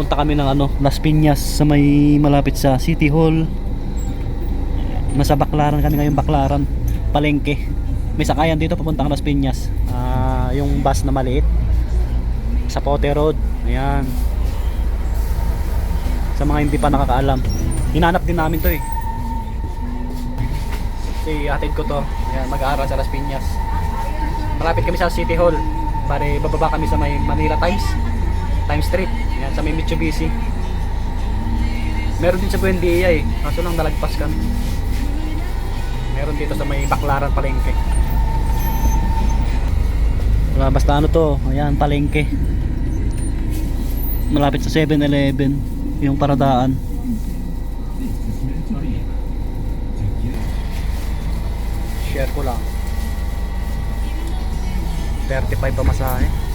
Punta kami ng ano, Las Piñas sa may malapit sa City Hall. Nasa Baklaran kami ngayon, Baklaran. Palengke. May sakayan dito papuntang Las Piñas. Ah, yung bus na maliit. Sa Pote Road. Ayan. Sa mga hindi pa nakakaalam. Hinanap din namin to eh. Si atid ko to. Ayan, mag-aaral sa Las Piñas. Malapit kami sa City Hall. Pare, bababa kami sa may Manila Times. Times Street. Ayan, sa may Mitsubishi. Meron din sa Buendia eh. Kaso lang nalagpas kami. Meron dito sa may Baklaran Palengke. Wala, basta ano to. Ayan, Palengke. Malapit sa 7-Eleven. Yung paradaan. Share ko lang. 35 pa masahe.